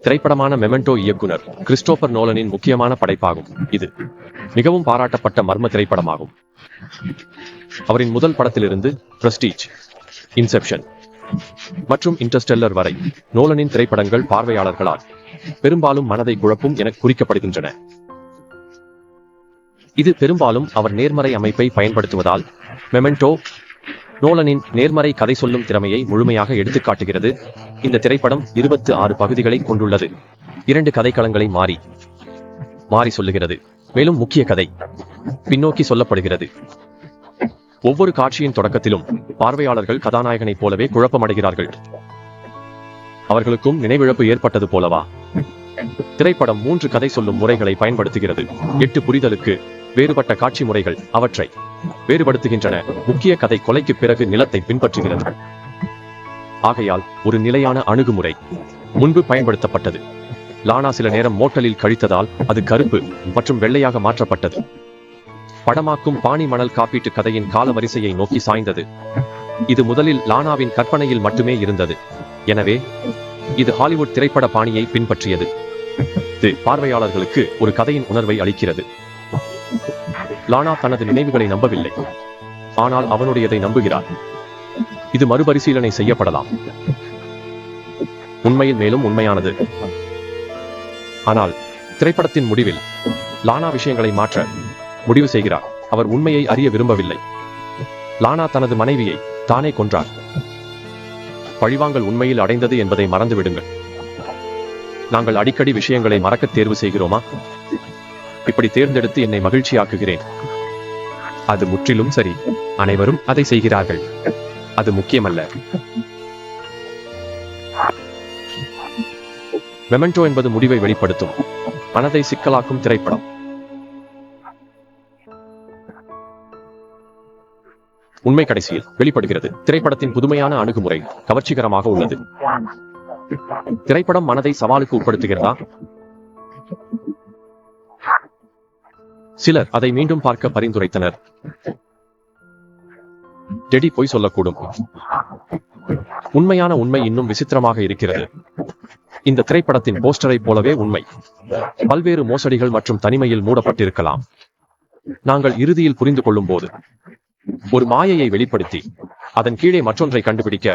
திரைப்படமான மெமெண்டோ இயக்குனர் கிறிஸ்டோபர் நோலனின் முக்கியமான படைப்பாகும் இது. மிகவும் பாராட்டப்பட்ட மர்ம திரைப்படமாகும். அவரின் முதல் படத்திலிருந்து பிரஸ்டீஜ் இன்செப்ஷன் மற்றும் இன்டர்ஸ்டெல்லர் வரை நோலனின் திரைப்படங்கள் பார்வையாளர்களால் பெரும்பாலும் மனதை குழப்பும் என குறிக்கப்படுகின்றன. இது பெரும்பாலும் அவர் நேர்மறை அமைப்பை பயன்படுத்துவதால் மெமெண்டோ நோலனின் நேர்மறை கதை சொல்லும் திறமையை முழுமையாக எடுத்துக்காட்டுகிறது இந்த திரைப்படம் இருபத்து ஆறு பகுதிகளை கொண்டுள்ளது. இரண்டு கதைக்களங்களை மாறி மாறி சொல்லுகிறது. மேலும் முக்கிய கதை பின்னோக்கி சொல்லப்படுகிறது. ஒவ்வொரு காட்சியின் தொடக்கத்திலும் பார்வையாளர்கள் கதாநாயகனைப் போலவே குழப்பமடைகிறார்கள். அவர்களுக்கும் நினைவிழப்பு ஏற்பட்டது போலவா? திரைப்படம் மூன்று கதை சொல்லும் முறைகளை பயன்படுத்துகிறது. எட்டு புரிதலுக்கு வேறுபட்ட காட்சி முறைகள் அவற்றை வேறுபடுத்துகின்றன. முக்கிய கதை கொலைக்கு பிறகு நிலத்தை பின்பற்றுகிறது. ஆகையால் ஒரு நிலையான அணுகுமுறை முன்பு பயன்படுத்தப்பட்டது. லானா சில நேரம் மோட்டலில் கழித்ததால் அது கருப்பு மற்றும் வெள்ளையாக மாற்றப்பட்டது. படமாக்கும் பாணி மணல் காப்பீட்டு கதையின் கால வரிசையை நோக்கி சாய்ந்தது. இது முதலில் லானாவின் கற்பனையில் மட்டுமே இருந்தது. எனவே இது ஹாலிவுட் திரைப்பட பாணியை பின்பற்றியது. இது பார்வையாளர்களுக்கு ஒரு கதையின் உணர்வை அளிக்கிறது. லானா தனது நினைவுகளை நம்பவில்லை. ஆனால் அவனுடையதை நம்புகிறார். இது மறுபரிசீலனை செய்யப்படலாம். உண்மையில் மேலும் உண்மையானது. ஆனால் திரைப்படத்தின் முடிவில் லானா விஷயங்களை மாற்ற முடிவு செய்கிறார். அவர் உண்மையை அறிய விரும்பவில்லை. லானா தனது மனைவியை தானே கொன்றார். பழிவாங்கல் உண்மையில் அடைந்தது என்பதை மறந்துவிடுங்கள். நாங்கள் அடிக்கடி விஷயங்களை மறக்க தேர்வு செய்கிறோமா? இப்படி தேர்ந்தெடுத்து என்னை மகிழ்ச்சியாக்குகிறேன். அது முற்றிலும் சரி. அனைவரும் அதை செய்கிறார்கள். அது முக்கியமல்ல. மெமெண்டோ என்பது முடிவை வெளிப்படுத்தும். மனதை சிக்கலாக்கும் திரைப்படம். உண்மை கடைசியில் வெளிப்படுகிறது. திரைப்படத்தின் புதுமையான அணுகுமுறை கவர்ச்சிகரமாக உள்ளது. திரைப்படம் மனதை சவாலுக்கு உட்படுத்துகிறதா? சிலர் அதை மீண்டும் பார்க்க பரிந்துரைத்தனர். டெடி பொய் சொல்லக்கூடும். உண்மையான உண்மை இன்னும் விசித்திரமாக இருக்கிறது. இந்த திரைப்படத்தின் போஸ்டரை போலவே உண்மை. பல்வேறு மோசடிகள் மற்றும் தனிமையில் மூடப்பட்டிருக்கலாம். நாங்கள் இறுதியில் புரிந்து கொள்ளும் போது ஒரு மாயையை வெளிப்படுத்தி அதன் கீழே மற்றொன்றை கண்டுபிடிக்க